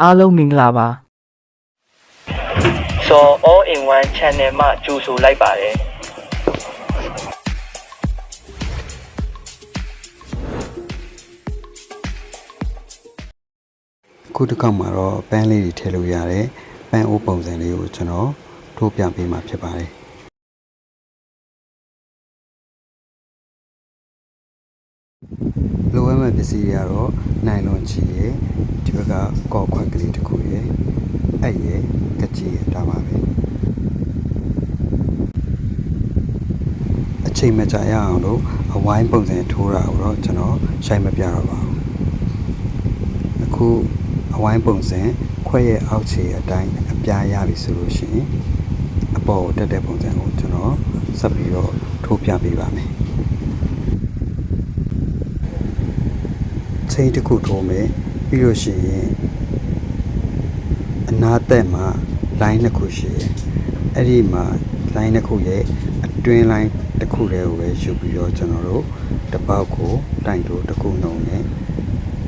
အားလုံးမင်္ဂလာပါစော all in one channel မှာကြိုဆိုလိုက်ပါတယ်အခုတစ်ခေါက်မှာတော့ပန်းလေးတွေထည့်လို့ရတယ်ပန်းအိုးပုံစံလေးကိုကျွန်တော်ထိုးပြပေးမှာဖြစ်ပါတယ် လိုအပ်မဲ့ပစ္စည်းတွေကတော့နိုင်လွန်ချီရယ်ဒီဘက်ကကော့ခွက်ကလေးတစ်ခုရယ်အဲ့ရယ်ကကြီးရယ်ဒါပါပဲအချိန်မကြာရအောင်လို့အဝိုင်းပုံစံထိုးတာကိုတော့ကျွန်တော်ရှိုင်းမပြတော့ပါဘူးအခုအဝိုင်းပုံစံခွဲရဲ့အောက်ခြေအတိုင်းအပြားရပြီဆိုလို့ရှိရင်အပေါ်ကိုတက်တဲ့ပုံစံကိုကျွန်တော်ဆက်ပြီးတော့ထိုးပြပေးပါမယ် ချိန်တစ်ခုထိုးမယ်ပြီးလို့ရှိရင်အနားသက်မှာ line နှစ်ခုရှိတယ်အဲ့ဒီမှာ line နှစ်ခုရဲ့အတွင်း line တစ်ခုတည်းကိုပဲယူပြီးတော့ကျွန်တော်တို့တစ်ပေါက်ကိုတိုင်တိုးတစ်ခုနှုံနဲ့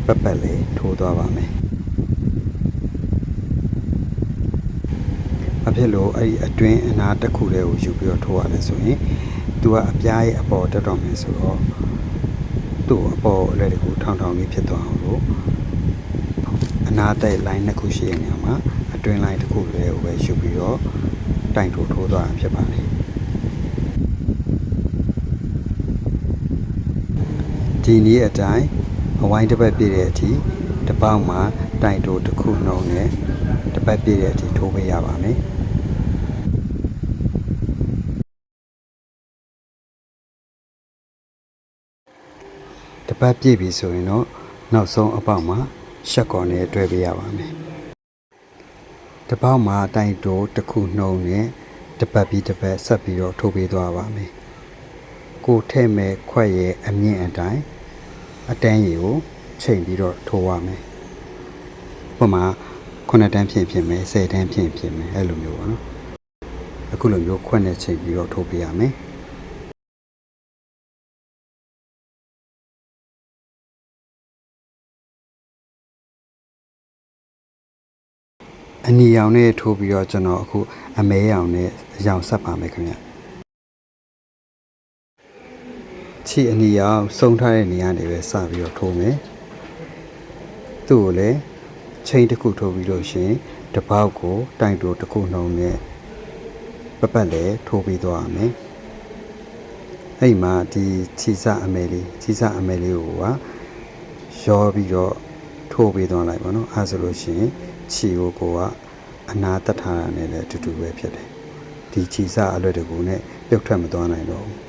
ပတ်ပတ်လေးထိုးသွားပါမယ်။ဘာဖြစ်လို့အဲ့ဒီအတွင်းအနာတစ်ခုတည်းကိုယူပြီးတော့ထိုးရလဲဆိုရင်သူကအပြားရဲ့အပေါ်တက်တော့မယ်ဆိုတော့ သူ့အပေါ်အလွယ်တကူထောင်ထောင်လေးဖြစ်သွားအောင်လို့အနာတဲ့ line နှစ်ခုရှိတဲ့နေရာမှာအတွင်း line တစ်ခုတည်းကိုပဲယူပြီးတော့တိုင်ထိုးထိုးသွားတာဖြစ်ပါတယ်။ဒီနည်းအတိုင်းအဝိုင်းတစ်ပတ်ပြည့်တဲ့အထိတစ်ပေါက်မှာတိုင်တိုတစ်ခုနှုံနဲ့တစ်ပတ်ပြည့်တဲ့အထိထိုးပေးရပါမယ် တစ်ပတ်ပြည့်ပြီဆိုရင်တော့နောက်ဆုံးအပေါက်မှာရှက်ကော်နဲ့တွဲပေးရပါမယ်တစ်ပေါက်မှာတိုင်တိုတစ်ခုနှုံနဲ့တစ်ပတ်ပြီးတစ်ပတ်ဆက်ပြီးတော့ထိုးပေးသွားပါမယ်ကိုထဲ့မဲ့ခွက်ရဲ့အမြင့်အတိုင်းအတန်းရည်ကိုချိန်ပြီးတော့ထိုးရမယ်။ဥပမာ9တန်းဖြင့်ဖြစ်မယ်10တန်းဖြင့်ဖြစ်မယ်အဲ့လိုမျိုးပါနော်။အခုလိုမျိုးခွက်နဲ့ချိန်ပြီးတော့ထိုးပေးရမယ်။ အနီရောင်နဲ့ထိုးပြီးတော့ကျွန်တော်အခုအမဲရောင်နဲ့အရောင်ဆက်ပါမယ်ခင်ဗျ။ချီအနီရောင်စုံထားတဲ့နေရာနေပဲစပြီးတော့ထိုးမယ်။သူ့ကိုလည်းချိန်တစ်ခုထိုးပြီးလို့ရှရင်တစ်ပေါက်ကိုတိုင်တိုတစ်ခုနှုံနဲ့ပပတ်လည်းထိုးပြီးသွားရမယ်။အဲ့မှာဒီချီစအမဲလေးချီစအမဲလေးကိုကရောပြီးတော့ထိုးပေးသွားလိုက်ပါတော့အဲဆိုလို့ရှိရင် ခြီကိုကိုကအနာတက်ထားတာနဲ့လည်းအတူတူပဲဖြစ်တယ်ဒီခြီစအလွတ်တကူနဲ့ပြုတ်ထွက်မသွားနိုင်တော့ဘူး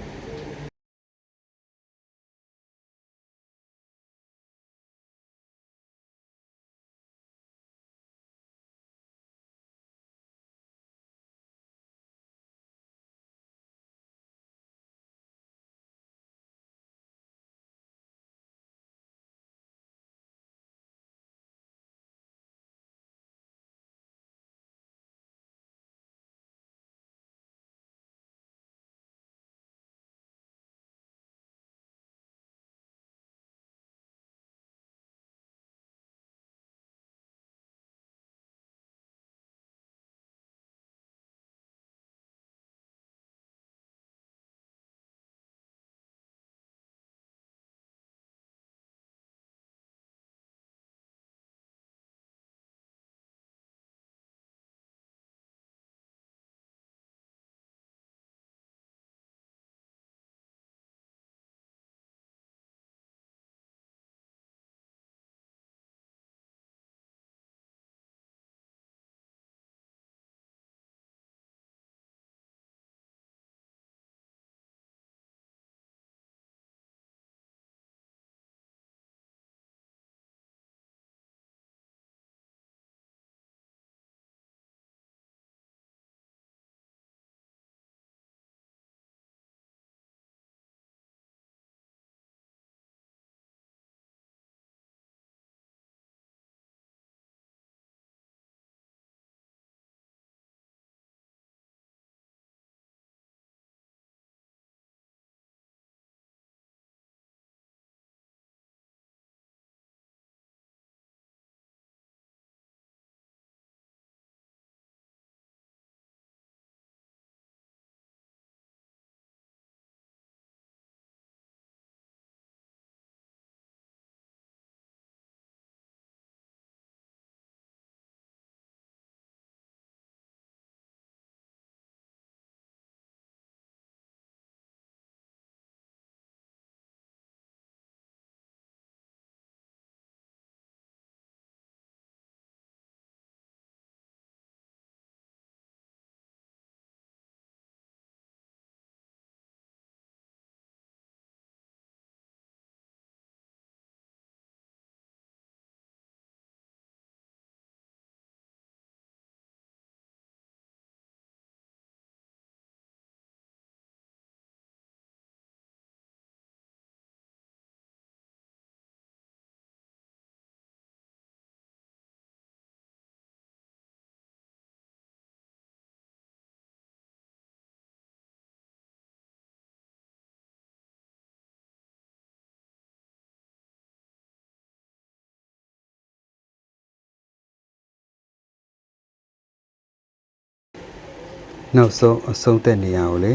နောက်ဆုံးအဆုံးသက်နေရကိုလေ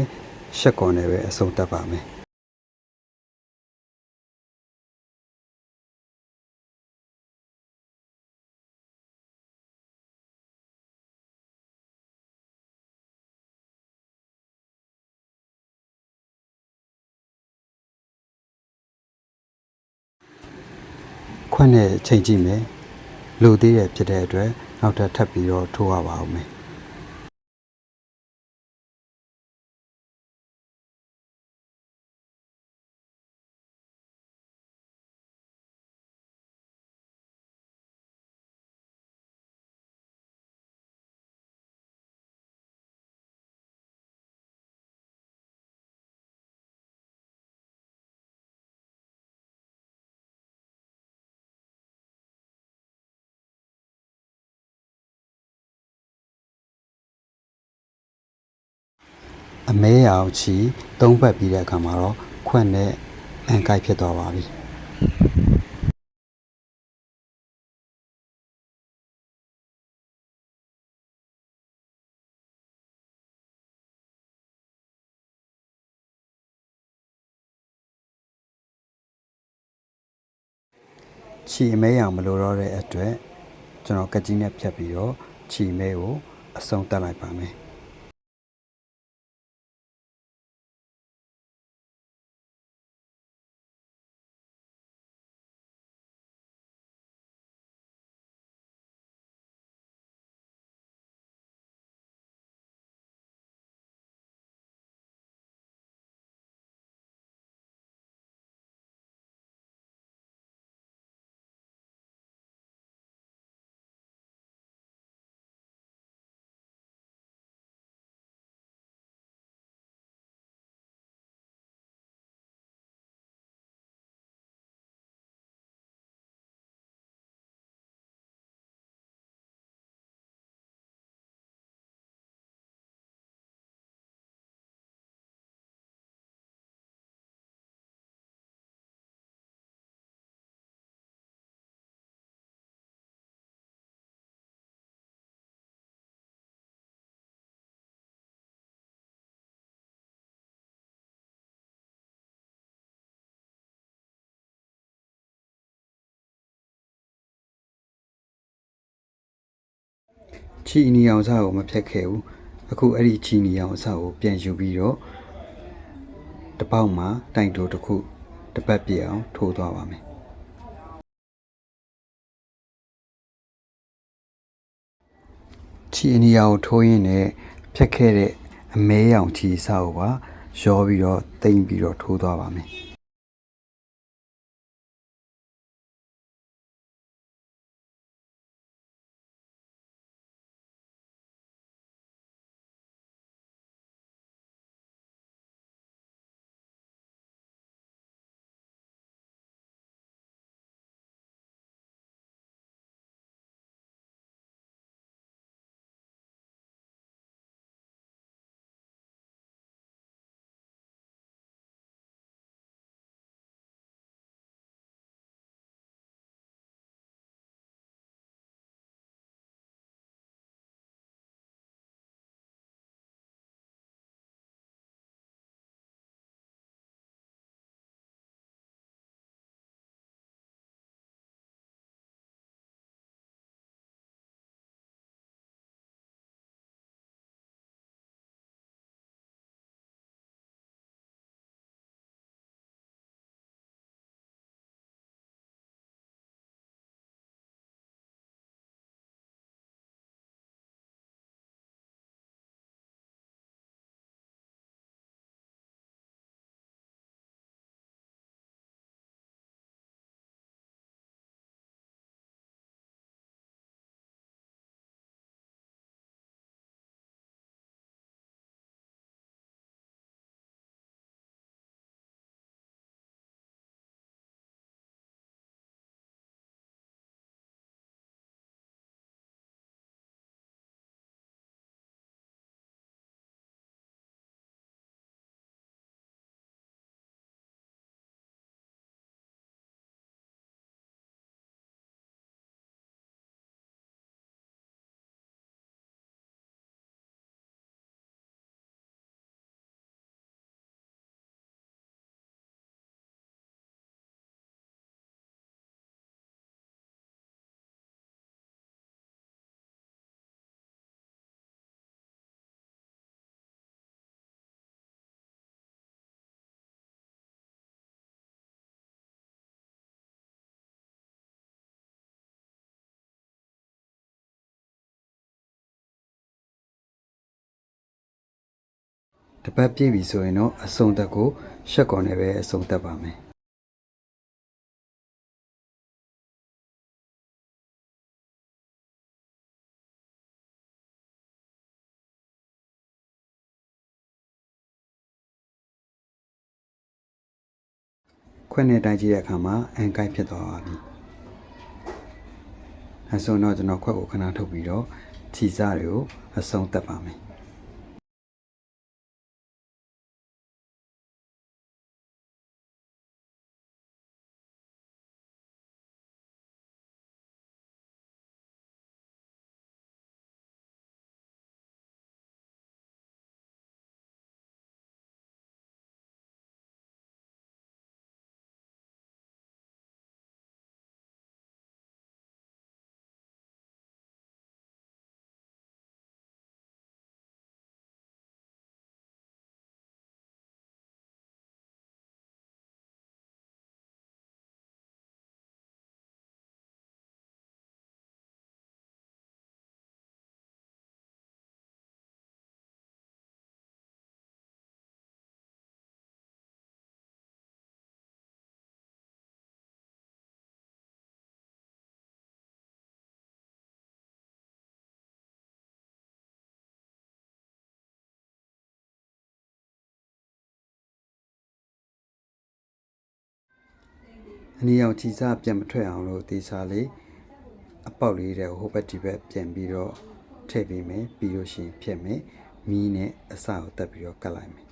ရှက်ကော်နဲ့ပဲအဆုံးသတ်ပါမယ်ခွန်းနဲ့ချိန်ကြည့်မယ်လိုသေးရဖြစ်တဲ့အတွက်နောက်ထပ်ထပ်ပြီးတော့ထိုးရပါဦးမယ် အမဲရအောင်ချီသုံးပတ်ပြီးတဲ့အခါမှာတော့ခွက်နဲ့အန်ကိုက်ဖြစ်သွားပါပြီချီအမဲရအောင်မလိုတော့တဲ့အတွက်ကျွန်တော်ကက်ကြီးနဲ့ဖြတ်ပြီးတော့ချီမဲကိုအဆုံးတက်လိုက်ပါမယ် ချီနီအောင်စားကိုမဖြတ်ခဲ့ဘူးအခုအဲ့ဒီချီနီအောင်စားကိုပြန်ယူပြီးတော့တစ်ပေါက်မှာတိုင်တိုတစ်ခုတစ်ပတ်ပြည့်အောင်ထိုးသွားပါမယ်ချီနီအောင်ထိုးရင်းနဲ့ဖြတ်ခဲ့တဲ့အမဲရောင်ချီစားကိုပါရောပြီးတော့တိမ့်ပြီးတော့ထိုးသွားပါမယ် တပတ်ပြည့်ပြီဆိုရင်တော့အစုံသက်ကိုရှက်ကော်နဲ့ပဲအစုံသက်ပါမယ်ခွက်နဲ့တိုက်ကြည့်တဲ့အခါမှာအန်ကိုက်ဖြစ်သွားပါပြီအဲဆိုတော့ကျွန်တော်ခွက်ကိုခဏထုတ်ပြီးတော့ခြီစားတွေကိုအစုံသက်ပါမယ် အနည်းအောင်ခြီစားပြန်မထွက်အောင်လို့တေချာလေးအပေါက်လေးတဲ့ဟိုဘက်ဒီဘက်ပြန်ပြီးတော့ထည့်ပေးမယ်ပြီးလို့ရှိရင်ဖြတ်မယ်မီးနဲ့အစကိုတက်ပြီးတော့ကတ်လိုက်မယ်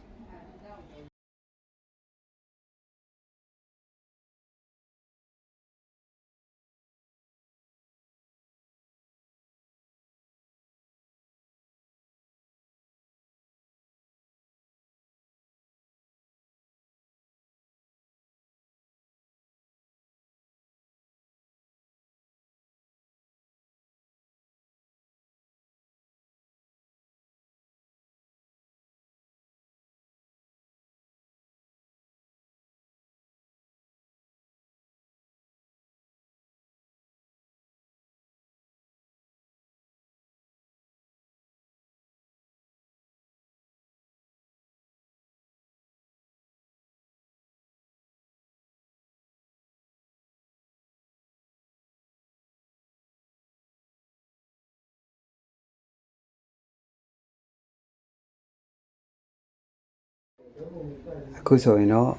အခုဆိုရင်တော့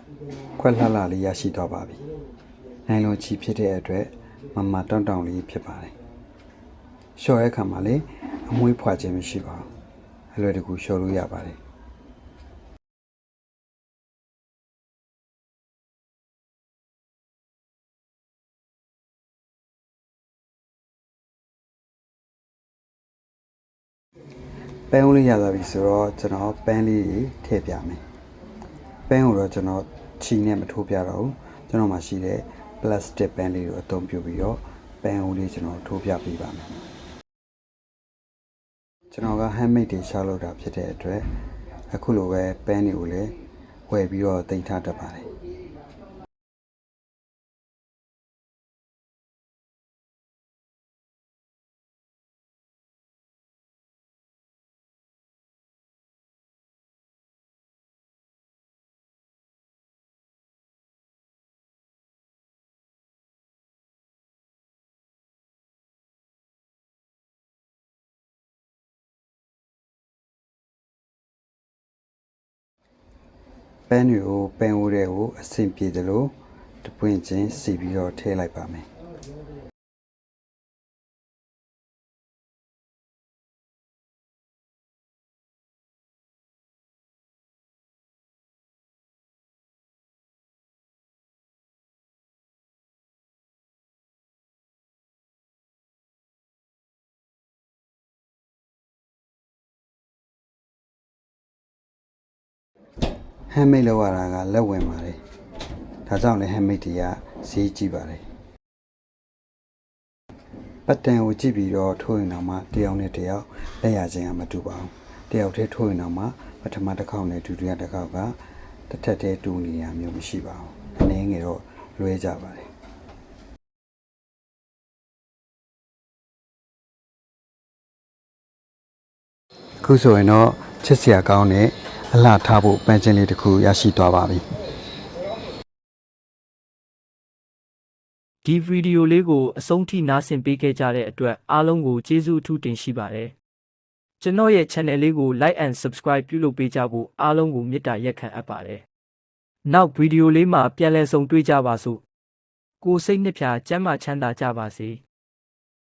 ခွက်လှလှလေးရရှိတော့ပါပြီ။နိုင်လွန်ချီဖြစ်တဲ့အတွက်မမတောင်းတောင်းလေးဖြစ်ပါတယ်။လျှော်ရဲ့အခါမှာလေအမွှေးဖွာခြင်းမရှိပါဘူး။အလွယ်တကူလျှော်လို့ရပါတယ်။ပန်းဦးလေးရသွားပြီဆိုတော့ကျွန်တော်ပန်းလေးတွေထည့်ပြမယ် ပန်းကိုတော့ကျွန်တော်ချီနဲ့မထိုးပြတော့ဘူးကျွန်တော်မှရှိတဲ့ plastic ပန်းလေးကိုအသုံးပြုပြီးတော့ပန်းဦးလေးကျွန်တော်ထိုးပြပေးပါမယ်ကျွန်တော်က handmade တွေရှာလုပ်တာဖြစ်တဲ့အတွက်အခုလိုပဲပန်းတွေကိုလည်းဝယ်ပြီးတော့တင်ထားတတ်ပါတယ် ပန်းတွေကိုပန်းဦးတွေကိုအဆင်ပြေသလိုတပွင့်ချင်းစီပြီးတော့ထည့်လိုက်ပါမယ် ဟမ်းမိတ်လောက်ရတာကလက်ဝင်ပါတယ်ဒါကြောင့်လည်းဟမ်းမိတ်တွေကဈေးကြီးပါတယ်ပတ်တန်ကိုကြည့်ပြီးတော့ထိုးရင်တော့မှတယောက်နဲ့တယောက်လက်ရခြင်းကမတူပါဘူးတယောက်တည်းထိုးရင်တော့မှပထမတစ်ခေါက်နဲ့ဒုတိယတစ်ခေါက်ကတစ်ထက်တည်းတူနေရမျိုးမရှိပါဘူးအနည်းငယ်တော့လွဲကြပါတယ်အခုဆိုရင်တော့ချစ်စရာကောင်းတဲ့ အလှထားဖို့ပန်းချင်းလေးတစ်ခုရရှိသွားပါပြီဒီဗီဒီယိုလေးကိုအဆုံးထိနားဆင်ပေးခဲ့ကြတဲ့အတွက်အားလုံးကိုကျေးဇူးအထူးတင်ရှိပါတယ်ကျွန်တော်ရဲ့ channel လေးကို like and subscribe ပြုလုပ်ပေးကြဖို့အားလုံးကိုမေတ္တာရက်ခံအပ်ပါတယ်နောက်ဗီဒီယိုလေးမှာပြန်လည်ဆုံတွေ့ကြပါစို့ကိုယ်စိတ်နှစ်ဖြာကျမ်းမာချမ်းသာကြပါစေ